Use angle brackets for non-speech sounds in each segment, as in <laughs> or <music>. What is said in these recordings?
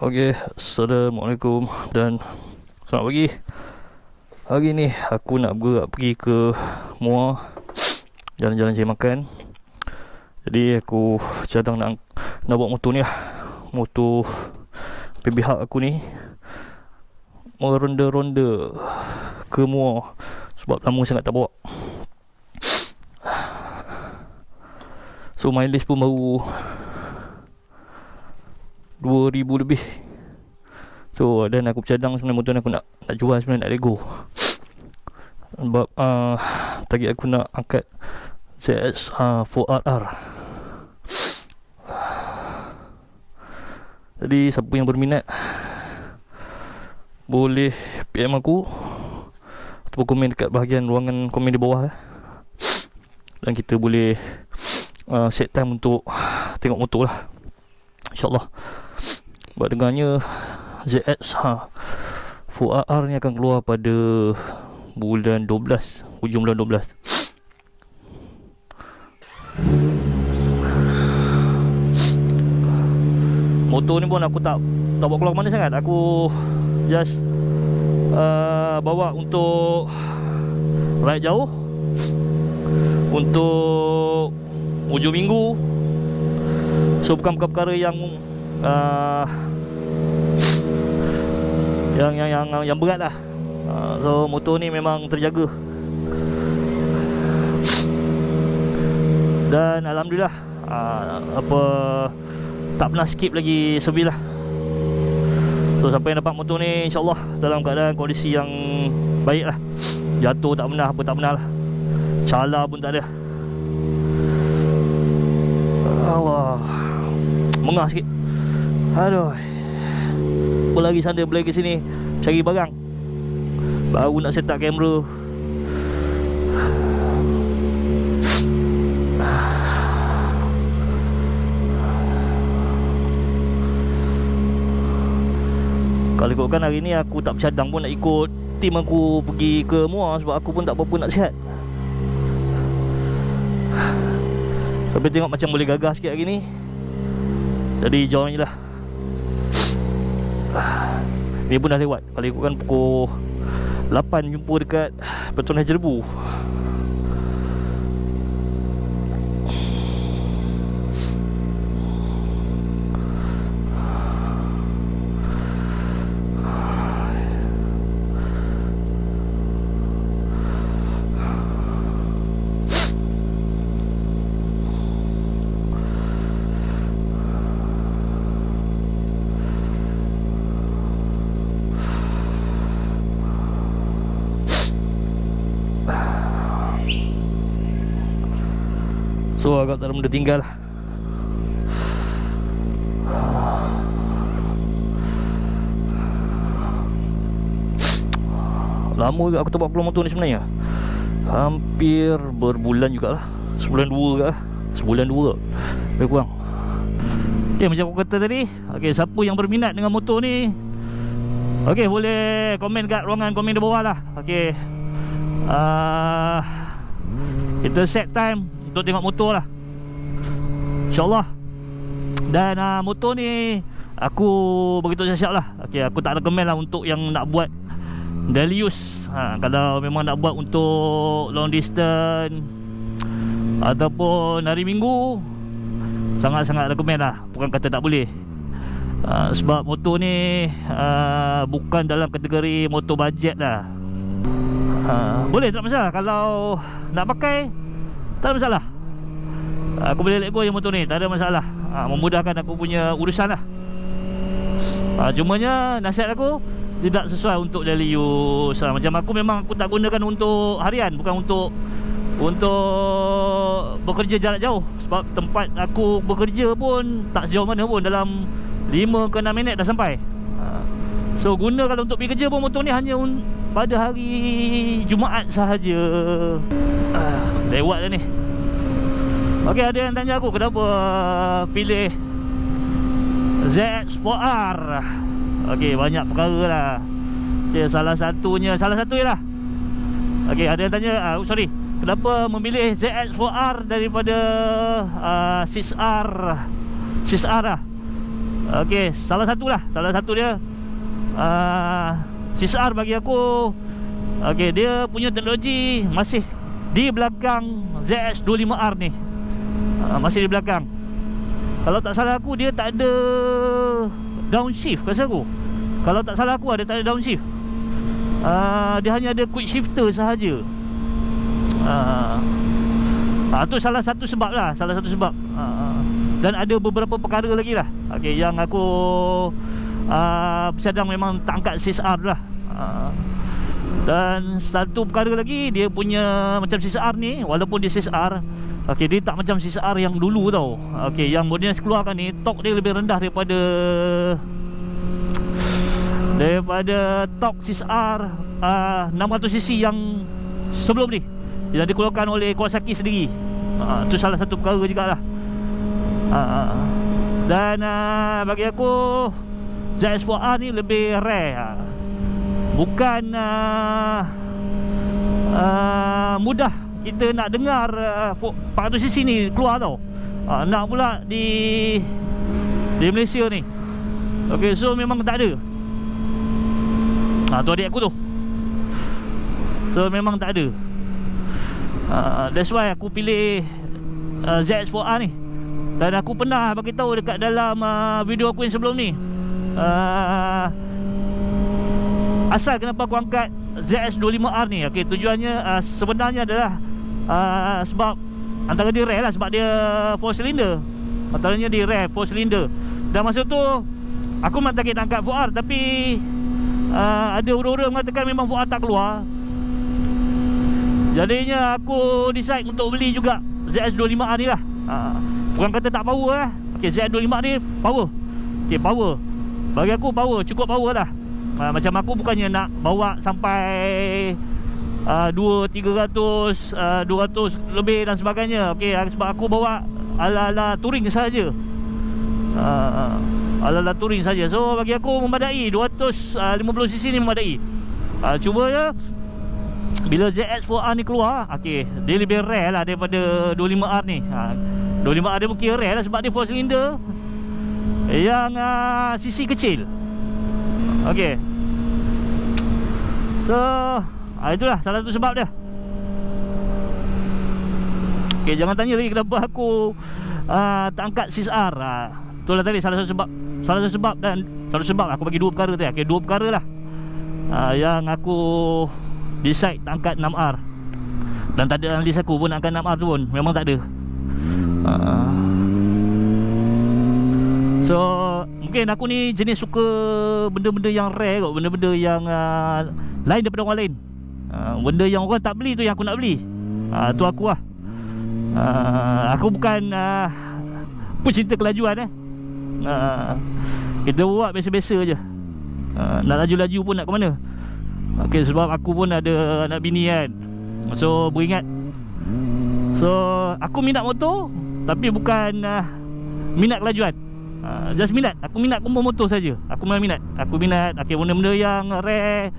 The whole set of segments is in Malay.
Okey, Assalamualaikum dan selamat pagi. Hari ni aku nak bergerak pergi ke Muar jalan-jalan cari makan. Jadi aku cadang nak nak bawa motor ni lah. Motor PBH aku ni meronda-ronda ke Muar sebab lama sangat tak bawa. So mileage pun baru 2000 lebih. So dan aku bercadang sebenarnya motor aku nak nak jual sebenarnya nak lego. Sebab uh, target aku nak angkat ZX uh, 4RR Jadi siapa yang berminat Boleh PM aku Ataupun komen dekat bahagian ruangan komen di bawah eh. Dan kita boleh uh, set time untuk tengok motor lah. InsyaAllah Buat dengarnya ZX ha, Full RR ni akan keluar pada Bulan 12 Hujung bulan 12 Motor ni pun aku tak Tak bawa keluar mana sangat. Aku Just uh, Bawa untuk Ride jauh. Untuk Ujung minggu. So bukan perkara yang uh, yang yang yang yang berat lah. Uh, so motor ni memang terjaga. Dan alhamdulillah uh, apa tak pernah skip lagi sebil lah. So yang dapat motor ni insyaallah dalam keadaan kondisi yang baik lah. Jatuh tak pernah apa tak pernah lah. Cala pun tak ada. Allah mengah sikit Aduh Berlari sana berlari sini? Cari barang. Baru nak set up kamera. Kalau ikutkan hari ni aku tak bercadang pun nak ikut Tim aku pergi ke Muar Sebab aku pun tak apa-apa nak sihat. Sampai tengok macam boleh gagah sikit hari ni. Jadi jauh je lah Ni pun dah lewat. Kalau ikutkan pukul 8 jumpa dekat Petronas Jerbu Agak ada benda tinggal. Lama juga aku tak buat motor ni sebenarnya. Hampir berbulan jugalah. Sebulan dua juga lah Sebulan dua. Lebih kurang. Okay macam aku kata tadi. Okay siapa yang berminat dengan motor ni? Okay boleh komen kat ruangan komen di bawah lah. Okay uh, Kita set time untuk tengok motor lah. InsyaAllah. Dan uh, motor ni Aku begitu siap-siap lah. Okay, Aku tak recommend lah untuk yang nak buat Daily use ha, Kalau memang nak buat untuk long distance Ataupun hari minggu Sangat-sangat recommend lah. Bukan kata tak boleh. Uh, Sebab motor ni uh, Bukan dalam kategori motor budget lah. Uh, Boleh tak masalah? Kalau nak pakai tak ada masalah. Aku boleh let go yang motor ni Tak ada masalah. Ha, Memudahkan aku punya urusan lah. Ha, Cumanya nasihat aku Tidak sesuai untuk daily use. Ha, Macam aku memang aku tak gunakan untuk harian Bukan untuk Untuk Bekerja jarak jauh. Sebab tempat aku bekerja pun Tak sejauh mana pun Dalam 5 ke 6 minit dah sampai So guna kalau untuk pergi kerja pun motor ni hanya pada hari Jumaat sahaja. Uh, Lewat dah ni. Okey ada yang tanya aku kenapa pilih ZX4R Okey banyak perkara lah. Okay, Salah satunya Salah satu je lah. Okey ada yang tanya uh, Sorry Kenapa memilih ZX4R daripada uh, 6R 6R lah. Okey, salah satu lah Salah satu dia uh, CSR bagi aku Okey, dia punya teknologi Masih di belakang ZX25R ni. Uh, Masih di belakang. Kalau tak salah aku Dia tak ada Downshift rasa aku. Kalau tak salah aku Dia tak ada downshift uh, Dia hanya ada quick shifter sahaja. Uh, uh, Itu salah satu sebab lah Salah satu sebab. Uh, Dan ada beberapa perkara lagi lah okay, Yang aku uh, Sedang memang tak angkat CSR lah. Uh, Dan satu perkara lagi Dia punya macam CSR ni Walaupun dia CSR Okay, dia tak macam CSR yang dulu tau. Okay, yang Modena keluarkan ni Tok dia lebih rendah daripada Daripada Tok CSR uh, 600cc yang Sebelum ni Yang dikeluarkan oleh Kawasaki sendiri. Itu uh, salah satu perkara juga lah uh, Dan uh, bagi aku ZX4R ni lebih rare uh. Bukan uh, uh, Mudah kita nak dengar uh, 400cc ni keluar tau. Uh, Nak pula di Di Malaysia ni. Ok so memang tak ada. Uh, Tu adik aku tu. So memang tak ada. Uh, That's why aku pilih uh, ZX4R ni. Dan aku pernah bagi tahu dekat dalam uh, video aku yang sebelum ni uh, Asal kenapa aku angkat ZX25R ni? Okay, Tujuannya uh, sebenarnya adalah uh, Sebab Antara dia rare lah Sebab dia 4 cylinder. Antaranya dia rare 4 cylinder. Dan masa tu Aku memang target nak angkat 4R Tapi uh, Ada orang-orang mengatakan Memang 4R tak keluar. Jadinya aku decide untuk beli juga ZX25R ni lah. Uh, Orang kata tak power lah. Okay, ZX25R ni power. Okay power Bagi aku power Cukup power lah. Uh, Macam aku bukannya nak bawa sampai uh, 2 300 uh, 200 lebih dan sebagainya. Okey ah, sebab aku bawa ala-ala touring saja. Uh, ala-ala touring saja. So bagi aku memadai 250cc uh, ni memadai. Uh, cuba ya bila ZX4R ni keluar okey dia lebih rare lah daripada 25R ni. Uh, 25R dia mungkin rare lah sebab dia 4 cylinder yang uh, cc kecil. Okey. So ha, Itulah salah satu sebab dia. Okay jangan tanya lagi kenapa aku uh, Tak angkat CSR ha, Itulah tadi salah satu sebab Salah satu sebab dan Salah satu sebab aku bagi dua perkara tadi. Okay dua perkara lah. Uh, Yang aku Decide tak angkat 6R Dan tak ada dalam list aku pun nak angkat 6R tu pun. Memang tak ada. Uh, So Mungkin aku ni jenis suka Benda-benda yang rare kot. Benda-benda yang uh, Lain daripada orang lain. Uh, Benda yang orang tak beli tu yang aku nak beli. Uh, Tu aku lah. Uh, Aku bukan uh, Pecinta kelajuan eh. Uh, Kita buat biasa-biasa je. Uh, Nak laju-laju pun nak ke mana? Okay sebab aku pun ada anak bini kan. So beringat. So aku minat motor Tapi bukan uh, Minat kelajuan uh, Just minat Aku minat kumpul motor saja. Aku memang minat Aku minat Okay benda-benda yang rare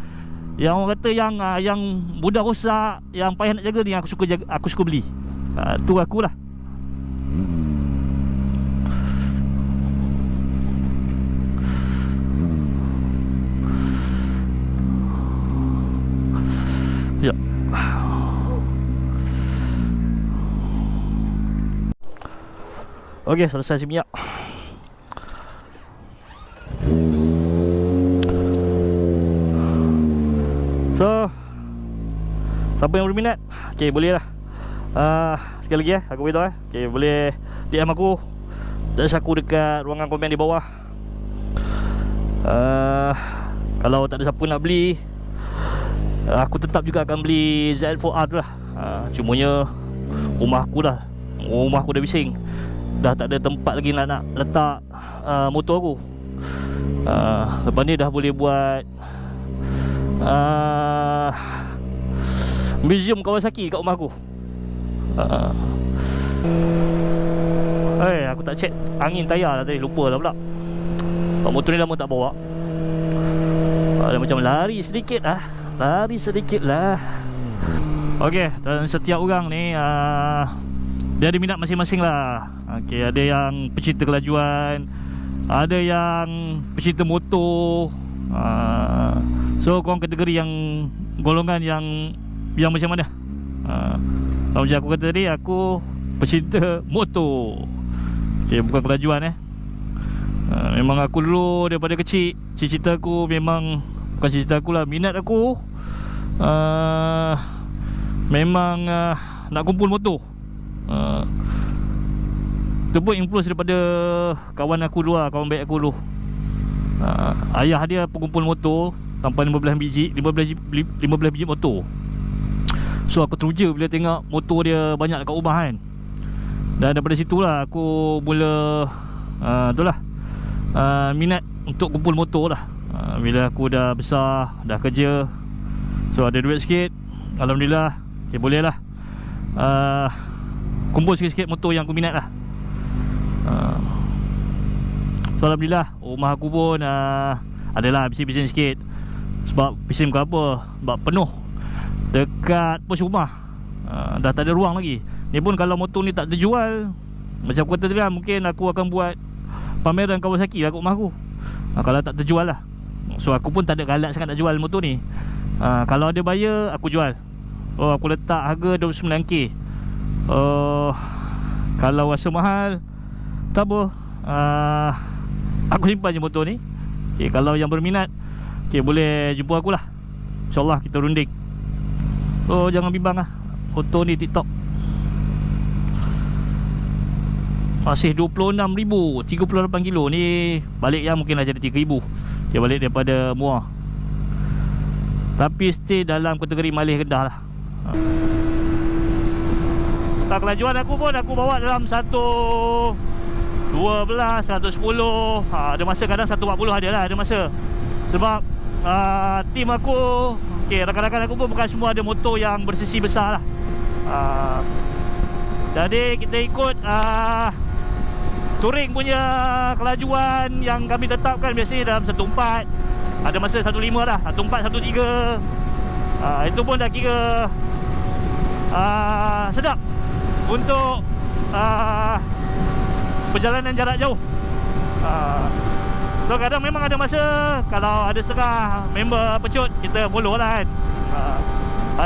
yang orang kata yang uh, yang mudah rosak, yang payah nak jaga ni aku suka jaga, aku suka beli. Uh, tu akulah. Ya. Okey, selesai si minyak. So Siapa yang berminat? Okay boleh lah. Uh, Sekali lagi eh Aku beritahu eh. Okay boleh DM aku. Dan aku dekat ruangan komen di bawah. Uh, Kalau tak ada siapa nak beli Aku tetap juga akan beli ZL4R tu lah. Uh, Cumanya Rumah aku dah Rumah aku dah bising. Dah tak ada tempat lagi nak, nak letak uh, motor aku. Uh, Lepas ni dah boleh buat uh, Museum Kawasaki kat rumah aku. Uh, Eh aku tak check Angin tayar lah tadi. Lupa lah pula. Motor ni lama tak bawa. Uh, Macam lari sedikit lah. Lari sedikit lah. Okay Dan setiap orang ni uh, Dia ada minat masing-masing lah. Okay ada yang Pecinta kelajuan Ada yang pecinta motor. Uh, So korang kategori yang Golongan yang Yang macam mana? Kalau macam aku kata tadi Aku pecinta motor. Okay, Bukan kelajuan eh. Uh, Memang aku dulu Daripada kecil Cita-cita aku memang Bukan cita-cita aku lah Minat aku uh, Memang uh, Nak kumpul motor. Uh, Itu pun influence daripada Kawan aku dulu lah Kawan baik aku dulu. Uh, Ayah dia pengumpul motor Sampai 15 biji 15 biji, 15 biji motor So aku teruja bila tengok motor dia banyak dekat rumah kan. Dan daripada situlah aku mula uh, Itulah uh, Minat untuk kumpul motor lah. Uh, Bila aku dah besar Dah kerja So ada duit sikit Alhamdulillah Okay boleh lah. Uh, Kumpul sikit-sikit motor yang aku minat lah. Uh, So Alhamdulillah Rumah aku pun uh, Adalah bising-bising sikit. Sebab bising bukan apa Sebab penuh Dekat pos rumah. Uh, Dah tak ada ruang lagi. Ni pun kalau motor ni tak terjual Macam aku kata tadi lah Mungkin aku akan buat Pameran Kawasaki lah kat rumah aku. Uh, Kalau tak terjual lah. So aku pun tak ada galak sangat nak jual motor ni. Uh, Kalau ada buyer Aku jual. Oh aku letak harga 29k uh, Kalau rasa mahal Tak apa. Uh, Aku simpan je motor ni. Okay, Kalau yang berminat okay, Boleh jumpa aku lah. InsyaAllah kita runding So jangan bimbang lah. Motor ni TikTok. Masih 26,000 38 kilo. Ni balik yang mungkin dah jadi 3,000 Dia balik daripada Muar. Tapi stay dalam kategori malih rendah lah. Tak kelajuan aku pun Aku bawa dalam satu 12, 110 ha, Ada masa kadang 140 ada lah Ada masa. Sebab uh, Tim aku okay, Rakan-rakan aku pun bukan semua ada motor yang bersisi besar lah. Uh, Jadi kita ikut uh, Touring punya kelajuan Yang kami tetapkan biasanya dalam 14 Ada masa 15 lah 14, 13 uh, Itu pun dah kira uh, Sedap Untuk uh, perjalanan jarak jauh. Uh, So kadang memang ada masa Kalau ada setengah member pecut Kita follow lah kan. Uh,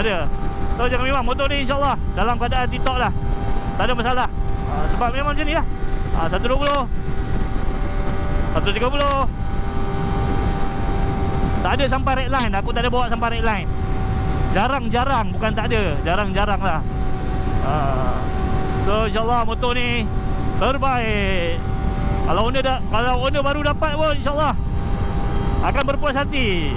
Ada. So jangan memang motor ni insyaAllah Dalam keadaan TikTok lah Tak ada masalah. Uh, Sebab memang macam ni lah. Uh, 120 130 Tak ada sampai red line. Aku tak ada bawa sampai red line. Jarang-jarang. Bukan tak ada. Jarang-jarang lah. Uh, So insyaAllah motor ni terbaik. Kalau owner dah kalau owner baru dapat pun insya-Allah akan berpuas hati.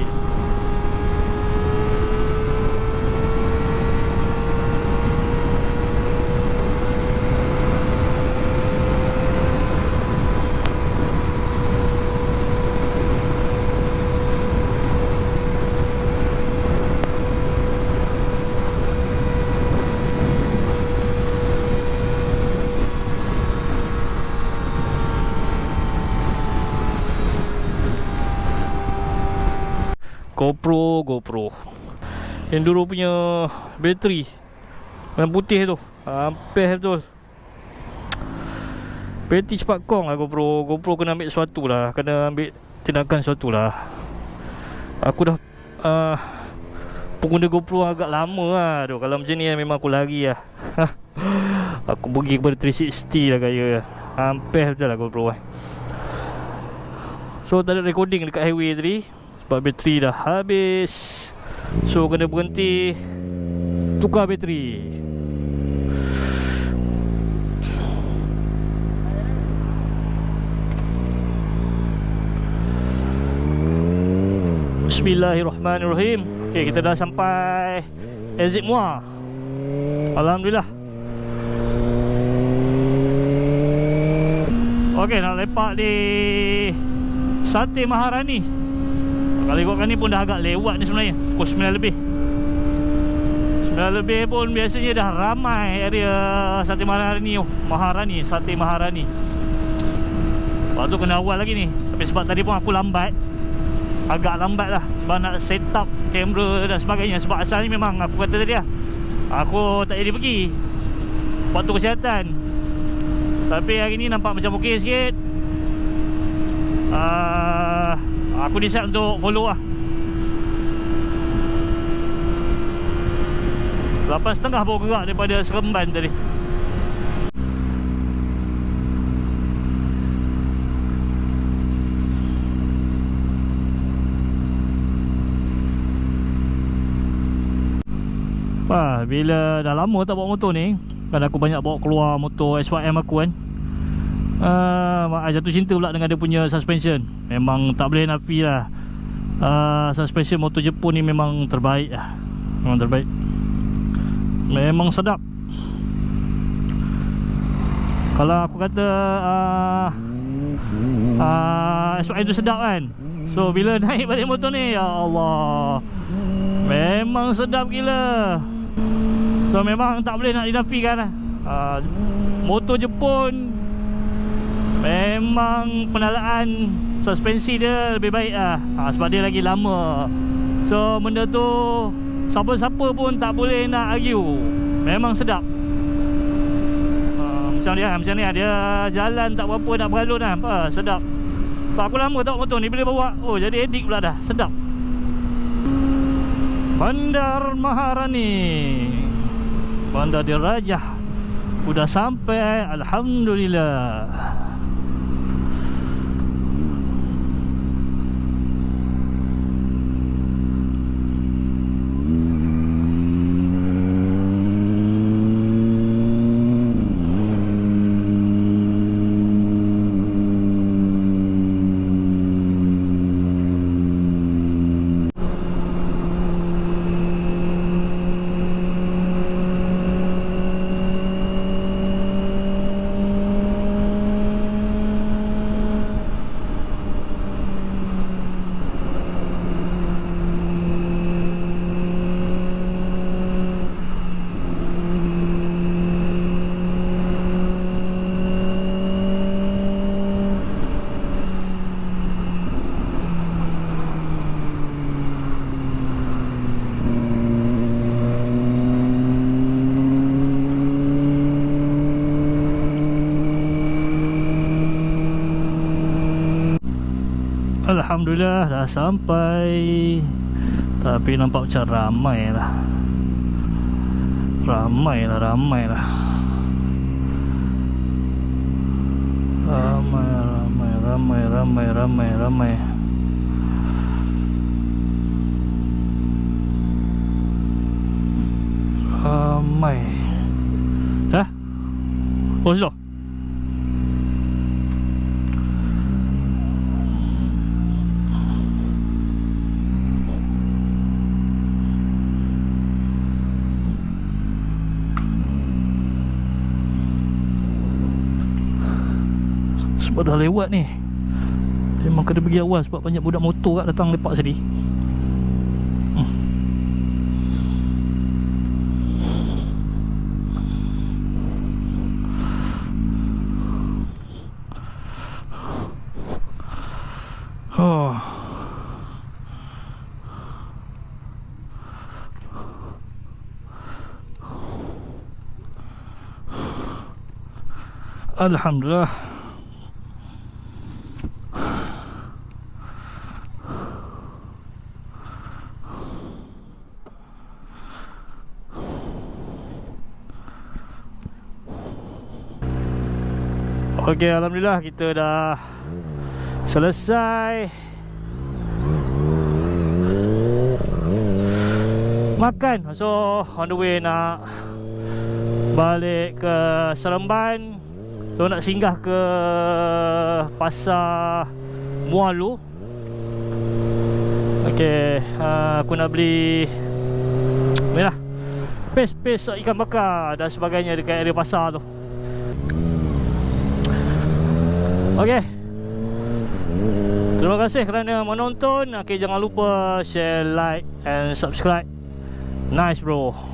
GoPro GoPro. Enduro punya bateri Yang putih tu. Hampir betul. Bateri cepat kong lah GoPro. GoPro kena ambil sesuatu lah. Kena ambil tindakan sesuatu lah. Aku dah uh, Pengguna GoPro agak lama lah. Tu. Kalau macam ni memang aku lari lah. <laughs> Aku pergi kepada 360 lah kaya Hampir betul lah GoPro lah So tak ada recording dekat highway tadi bateri dah habis. So kena berhenti Tukar bateri. Bismillahirrahmanirrahim. Okay kita dah sampai Exit Muar. Alhamdulillah. Okay nak lepak di Sate Maharani kalau ikutkan ni pun dah agak lewat ni sebenarnya. Pukul 9 lebih. 9 lebih pun biasanya dah ramai area Sate Maharani oh, Maharani Sate Maharani. Lepas tu kena awal lagi ni. Tapi sebab tadi pun aku lambat. Agak lambat lah. Sebab nak set up kamera dan sebagainya. Sebab asal ni memang aku kata tadi lah. Aku tak jadi pergi. Waktu kesihatan. Tapi hari ni nampak macam okey sikit. Uh, Aku decide untuk follow lah. Lapan setengah baru gerak daripada Seremban tadi. Wah, bila dah lama tak bawa motor ni Kan aku banyak bawa keluar motor SYM aku kan uh, Jatuh cinta pula dengan dia punya suspension. Memang tak boleh nafi lah. Uh, Suspension motor Jepun ni memang terbaik lah. Memang terbaik. Memang sedap. Kalau aku kata uh, uh, SYM tu sedap kan? So bila <laughs> naik balik motor ni Ya Allah. Memang sedap gila. So memang tak boleh nak dinafikan lah. Uh, Motor Jepun Memang penalaan Suspensi dia lebih baik lah. Uh, Sebab dia lagi lama. So benda tu Siapa-siapa pun tak boleh nak argue. Memang sedap. Uh, Macam dia macam ni Dia jalan tak berapa nak beralun lah. Uh, Sedap. Sebab aku lama tak motor ni Bila bawa Oh jadi edik pula dah. Sedap. Bandar Maharani. Bandar Dirajah Sudah sampai Alhamdulillah Alhamdulillah dah sampai. Tapi nampak macam ramai lah. Ramai lah, ramai lah. Ramai, ramai, ramai, ramai, ramai, ramai Dah? Oh, sudah? Sebab dah lewat ni. Memang kena pergi awal sebab banyak budak motor kat datang lepak sini. Hmm. Alhamdulillah Okey, alhamdulillah kita dah selesai makan. So, on the way nak balik ke Seremban. So nak singgah ke pasar Mualu. Okey, uh, aku nak beli Inilah Pes-pes ikan bakar dan sebagainya dekat area pasar tu Okey. Terima kasih kerana menonton. Okey, jangan lupa share, like and subscribe. Nice bro.